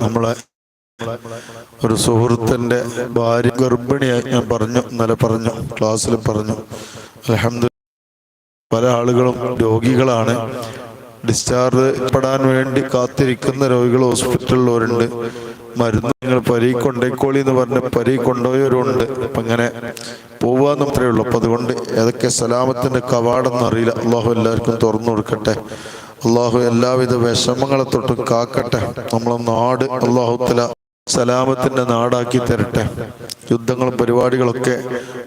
നമ്മളെ ഒരു സുഹൃത്തിന്റെ ഭാര്യ ഗർഭിണിയായി ഞാൻ പറഞ്ഞു ഇന്നലെ പറഞ്ഞു ക്ലാസ്സിൽ പറഞ്ഞു. അലഹമ്മദ് പല ആളുകളും രോഗികളാണ്. ഡിസ്ചാർജ് പെടാൻ വേണ്ടി കാത്തിരിക്കുന്ന രോഗികൾ ഹോസ്പിറ്റലിലുള്ളവരുണ്ട്. മരുന്ന് നിങ്ങൾ പരി കൊണ്ടേക്കോളി എന്ന് പറഞ്ഞ പരി കൊണ്ടുപോയവരുണ്ട് അപ്പൊ അങ്ങനെ പോവാന്ന് മാത്രമേ ഉള്ളൂ. അപ്പൊ അതുകൊണ്ട് ഏതൊക്കെ സലാമത്തിന്റെ കവാടം അറിയില്ല അള്ളാഹു എല്ലാവർക്കും തുറന്നു കൊടുക്കട്ടെ. അള്ളാഹു എല്ലാവിധ വിഷമങ്ങളെ തൊട്ട് കാക്കട്ടെ. നമ്മളെ നാട് അള്ളാഹുത്തല സലാമത്തിന്റെ നാടാക്കി തരട്ടെ. യുദ്ധങ്ങളും പരിപാടികളൊക്കെ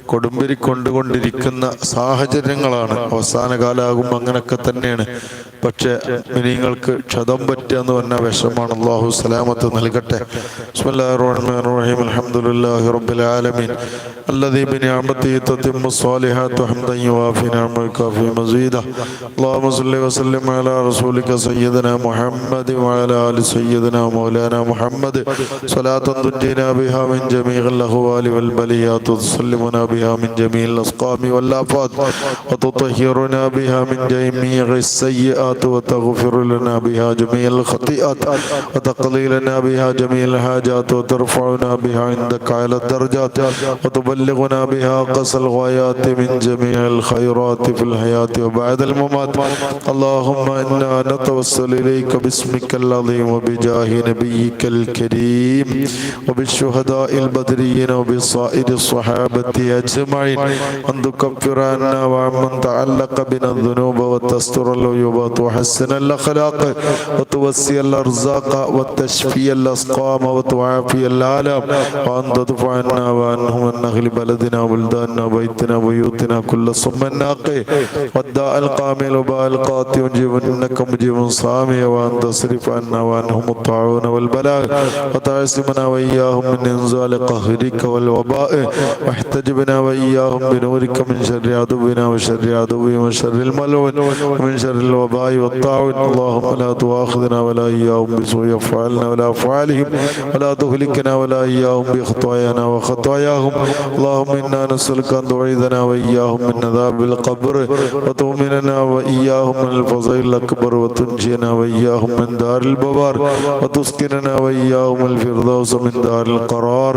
കൊടുമ്പിരി കൊണ്ടുകൊണ്ടിരിക്കുന്ന സാഹചര്യങ്ങളാണ്. അവസാന കാലാകുമ്പോൾ അങ്ങനെയൊക്കെ തന്നെയാണ്. പക്ഷെ മിനിങ്ങൾക്ക് ക്ഷതം പറ്റുക എന്ന് പറഞ്ഞ വിഷമാണ് അള്ളാഹു സലാമത്ത് നൽകട്ടെ ബിസ്മില്ലാഹിർ റഹ്മാനിർ റഹീം അൽഹംദുലില്ലാഹി റബ്ബിൽ ആലമീൻ الذي بنعمته تتم الصالحات حمدا يوافي نعمه ويكافي مزيدا اللهم صل وسلم على رسولك سيدنا محمد وعلى ال سيدنا مولانا محمد صلاة تنجينا بها من جميع الاهوال والبليات وتسلمنا بها من جميع الاسقام والافات وتطهرنا بها من جميع السيئات وتغفر لنا بها جميع الخطيئات وتقضي لنا بها جميع الحاجات وترفعنا بها عندك على الدرجات وتبلغنا بها قصى الغايات من جميع الخيرات في الحياة وبعد الممات. اللهم إنا نتوسل إليك باسمك العظيم وبجاه نبيك الكريم وبالشهداء البدريين وبصائر الصحابة أجمعين. أن تكفر عنا وعمن تعلق بنا الذنوب وتستر العيوب وتحسن الأخلاق وتوسي الأرزاق وتشفي الأسقام وتعافي الآلام وأن تدفع عنا وعنهم النخل بلدنا بلداننا بيتنا بيوتنا كل صم ناقي. والداء القامل وباء القاطع وجيب إنك مجيب صامي. وأن تصرف عنا وعنهم الطاعون والبلاء. وتعصمنا وإياهم من إنزال قهرك والوباء. واحتجبنا وإياهم بنورك من شر عدونا وشر عدوهم وشر الملعون ومن شر الوباء الله والطاعون اللهم لا تؤاخذنا ولا إياهم بسوء أفعالنا ولا أفعالهم ولا تهلكنا ولا إياهم بخطايانا وخطاياهم اللهم إنا نسألك أن تعيذنا وإياهم من عذاب القبر وتؤمننا وإياهم من الفضيل الأكبر وتنجينا وإياهم من دار البوار وتسكننا وإياهم الفردوس من دار القرار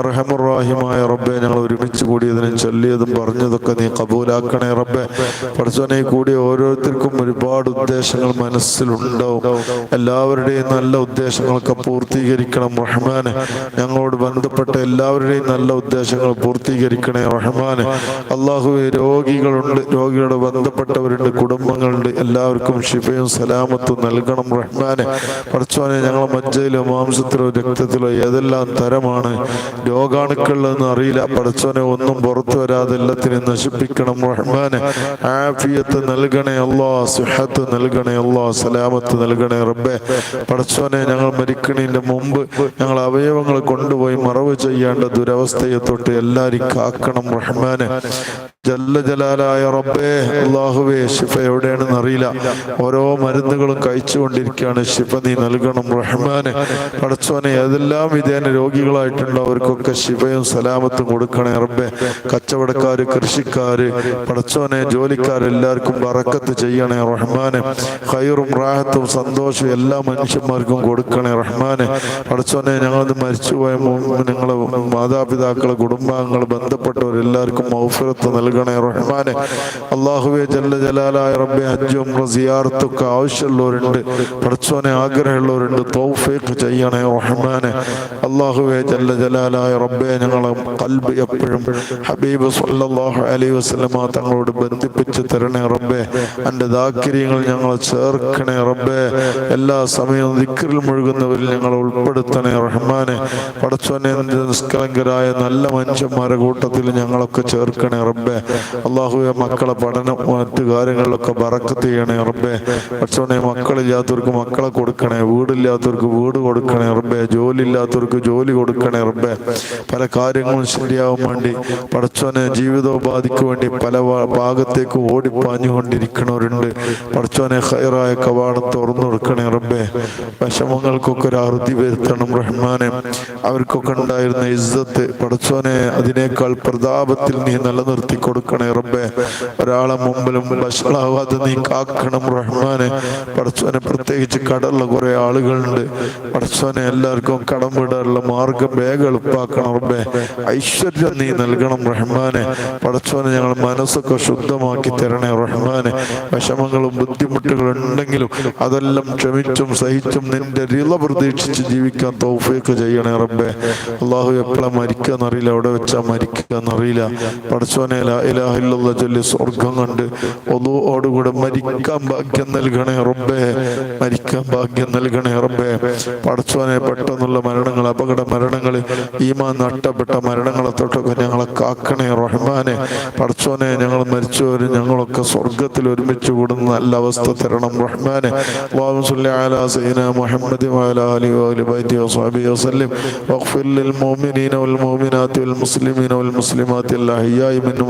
അർഹം റാഹിമായ റബ്ബെ ഞങ്ങൾ ഒരുമിച്ച് കൂടിയതിനും ചൊല്ലിയതും പറഞ്ഞതൊക്കെ നീ കബൂലാക്കണേ റബ്ബെ പഠിച്ചവനെ കൂടി ഓരോരുത്തർക്കും ഒരുപാട് ഉദ്ദേശങ്ങൾ മനസ്സിലുണ്ടാവും എല്ലാവരുടെയും നല്ല ഉദ്ദേശങ്ങളൊക്കെ പൂർത്തീകരിക്കണം റഹ്മാനെ. ഞങ്ങളോട് ബന്ധപ്പെട്ട എല്ലാവരുടെയും നല്ല ഉദ്ദേശങ്ങൾ പൂർത്തീകരിക്കണേ റഹ്മാനെ. അള്ളാഹു രോഗികളുണ്ട് രോഗികളോട് ബന്ധപ്പെട്ടവരുണ്ട് കുടുംബങ്ങളുണ്ട്. എല്ലാവർക്കും ശിഫയും സലാമത്തും നൽകണം റഹ്മാനെ. പഠിച്ചോനെ ഞങ്ങളെ മജ്ജയിലോ മാംസത്തിലോ രക്തത്തിലോ ഏതെല്ലാം തരമാണ് രോഗാണുക്കളിലൊന്നും അറിയില്ല. പഠിച്ചോനെ ഒന്നും പുറത്തു വരാതെ നശിപ്പിക്കണം റഹ്മാനെ. ആഫിയത്ത് നൽകണേ അല്ലാ സുഹത്ത് നൽകണേ അള്ളാഹ് സലാമത്ത് നൽകണേ റബ്ബെ. പഠിച്ചോനെ ഞങ്ങൾ മരിക്കണതിന്റെ മുമ്പ് ഞങ്ങൾ അവയവങ്ങൾ കൊണ്ടുപോയി മറവ് ചെയ്യേണ്ട ദുരവസ്ഥയെ തൊട്ട് എല്ലാരും കാക്കണം റഹ്മാനെ. ജല്ല ജലാലായ റബ്ബേ അള്ളാഹുവേ ഷിഫ എവിടെയാണെന്ന് അറിയില്ല. ഓരോ മരുന്നുകളും കഴിച്ചുകൊണ്ടിരിക്കുകയാണ്. ഷിഫ നീ നൽകണം റഹ്മാനെ. പടച്ചോനെ അതെല്ലാം വിധേന രോഗികളായിട്ടുണ്ടോ അവർക്കൊക്കെ സലാമത്തും കൊടുക്കണേ റബ്ബെ. കച്ചവടക്കാര് കൃഷിക്കാര് പടച്ചോനെ ജോലിക്കാർ എല്ലാവർക്കും ബറക്കത്ത് ചെയ്യണേ റഹ്മാനെ. ഖൈറും റാഹത്തും സന്തോഷവും എല്ലാ മനുഷ്യന്മാർക്കും കൊടുക്കണേ റഹ്മാനെ. പടച്ചോനെ ഞങ്ങളത് മരിച്ചുപോയ നിങ്ങളെ മാതാപിതാക്കളെ കുടുംബാംഗങ്ങൾ ബന്ധപ്പെട്ടവരെല്ലാവർക്കും മൗഫിറത്ത് നൽകണേ റഹ്മാനെ. അള്ളാഹുവെ ജല്ല ജലാലായ റബ്ബെ ഹജ്ജും സിയാറത്തൊക്കെ ആവശ്യമുള്ളവരുണ്ട്. പഠിച്ചോനെ ആഗ്രഹമുള്ളവരുണ്ട്. തൗഫീഖ് ചെയ്യണേ റഹ്മാനെ. അള്ളാഹുവെ ജല്ല ജലാലായ റബ്ബെ ഞങ്ങളെ കൽബ് എപ്പോഴും ഹബീബ് സല്ലല്ലാഹു അലൈഹി വസല്ലമ തങ്ങളോട് ബന്ധിപ്പിച്ച് തരണേ റബ്ബെ. എന്റെ ദാക്കിര്യങ്ങൾ ഞങ്ങളെ ചേർക്കണേ റബ്ബെ. എല്ലാ സമയവും ദിക്കറിൽ മുഴുകുന്നവരിൽ ഞങ്ങളെ ഉൾപ്പെടുത്തണേ റഹ്മാനെ. പടച്ചോനെ നിഷ്കളങ്കരായ നല്ല മനുഷ്യന്മാരുടെ കൂട്ടത്തിൽ ഞങ്ങളൊക്കെ ചേർക്കണേ റബ്ബെ. അള്ളാഹുവെ മക്കളെ പഠനം മറ്റു കാര്യങ്ങളിലൊക്കെ ബറക്കത്ത് ചെയ്യണേ റബ്ബെ. പക്ഷേ മക്കളില്ലാത്തവർക്ക് മക്കളെ കൊടുക്കണേ വീടില്ലാത്തവർക്ക് വീട് കൊടുക്കണേ റബ്ബെ. ജോലി ഇല്ലാത്തവർക്ക് ജോലി കൊടുക്കണേ റബ്ബെ. പല കാര്യങ്ങളും ശരിയാവാൻ വേണ്ടി പടച്ചോനെ ജീവിതോപാധിക്ക് വേണ്ടി പല ഭാഗത്തേക്ക് ഓടിപ്പാഞ്ഞുകൊണ്ടിരിക്കണവരുണ്ട് പടച്ചോനെ ഹൈറായ കവാടം തുറന്നു കൊടുക്കണേ റബ്ബെ. വിഷമങ്ങൾക്കൊക്കെ ഒരു അറുതി വരുത്തണം റഹ്മാനെ. അവർക്കൊക്കെ ഉണ്ടായിരുന്ന ഇസ്സത്ത് പടച്ചോനെ അതിനേക്കാൾ പ്രതാപത്തിൽ നീ നിലനിർത്തി കൊടുക്കണം റബ്ബേ. ഒരാളെ മുമ്പിലും വഷളാവാതെ നീ കാക്കണം റഹ്മാനെ. പടച്ചോനെ പ്രത്യേകിച്ച് കടലുള്ള കുറെ ആളുകളുണ്ട്. പടച്ചോനെ എല്ലാവർക്കും കടം വിടാനുള്ള മാർഗം വേഗം എളുപ്പാക്കണം റബ്ബേ. ഐശ്വര്യം നീ നൽകണം റഹ്മാനെ. പടച്ചോനെ ഞങ്ങൾ മനസ്സൊക്കെ ശുദ്ധമാക്കി തരണേ റഹ്മാനെ. വിഷമങ്ങളും ബുദ്ധിമുട്ടുകളും ഉണ്ടെങ്കിലും അതെല്ലാം ക്ഷമിച്ചും സഹിച്ചും നിന്റെ രീത പ്രതീക്ഷിച്ച് ജീവിക്കാൻ തോഫയൊക്കെ ചെയ്യണേ റബ്ബേ. അള്ളാഹു എപ്പോഴാണ് മരിക്കാന്നറിയില്ല എവിടെ വെച്ചാ മരിക്കാന്നറിയില്ല. പടച്ചോനെ ലാ ഇലാഹ ഇല്ലല്ലാഹ് ചൊല്ലി സ്വർഗം കണ്ട് ഒതുവോടുകൂടെ മരിക്കാൻ ഭാഗ്യം നൽകണേ റബ്ബേ മരിക്കാൻ ഭാഗ്യം നൽകണേ റബ്ബേ പടച്ചോനെ പെട്ടെന്നുള്ള മരണങ്ങൾ അപകട മരണങ്ങൾ ഈമാ നഷ്ടപ്പെട്ട മരണങ്ങളെ തൊട്ടൊക്കെ ഞങ്ങളെ കാക്കണേ റഹ്മാനെ പടച്ചോനെ ഞങ്ങൾ മരിച്ചവര് ഞങ്ങളൊക്കെ സ്വർഗത്തിൽ ഒരുമിച്ച് കൂടുന്ന നല്ല അവസ്ഥ തരണം റഹ്മാനെ اللهم صل على سيدنا محمد وعلى اله وآل بيته وصحبه وسلم واغفر للمؤمنين والمؤمنات والمسلمين والمسلمات الاحياء منهم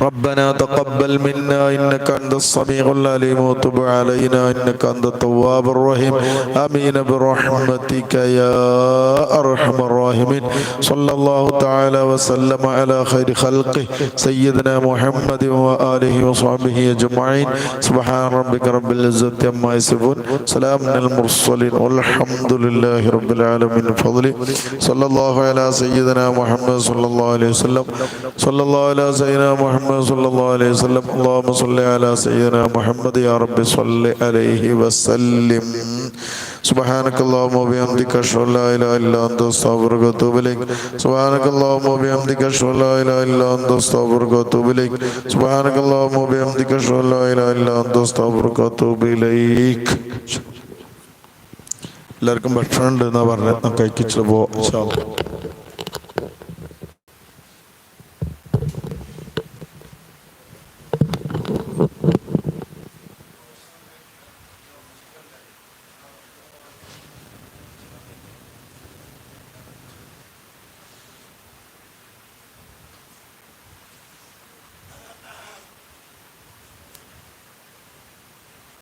ربنا تقبل منا إنك أنت السميع العليم وتب علينا إنك أنت التواب الرحيم. آمين برحمتك يا أرحم الراحمين. صلى الله تعالى وسلم على خير خلقه سيدنا محمد وآله وصحبه أجمعين. سبحان ربك رب العزة عما يصفون. سلام على المرسلين. والحمد لله رب العالمين. بفضله صلى الله على سيدنا محمد صلى الله عليه وسلم. صلى الله على سيدنا محمد صلى الله عليه وسلم اللهم صل على سيدنا محمد يا رب صل عليه وسلم سبحانك اللهم وبحمدك اشهد ان لا اله الا انت استغفرك واتوب اليك سبحانك اللهم وبحمدك اشهد ان لا اله الا انت استغفرك واتوب اليك سبحانك اللهم وبحمدك اشهد ان لا اله الا انت استغفرك واتوب اليك എല്ലാവർക്കും ഭക്ഷണം ഉണ്ട് എന്നാ പറഞ്ഞത് കഴിക്കിച്ചു പോ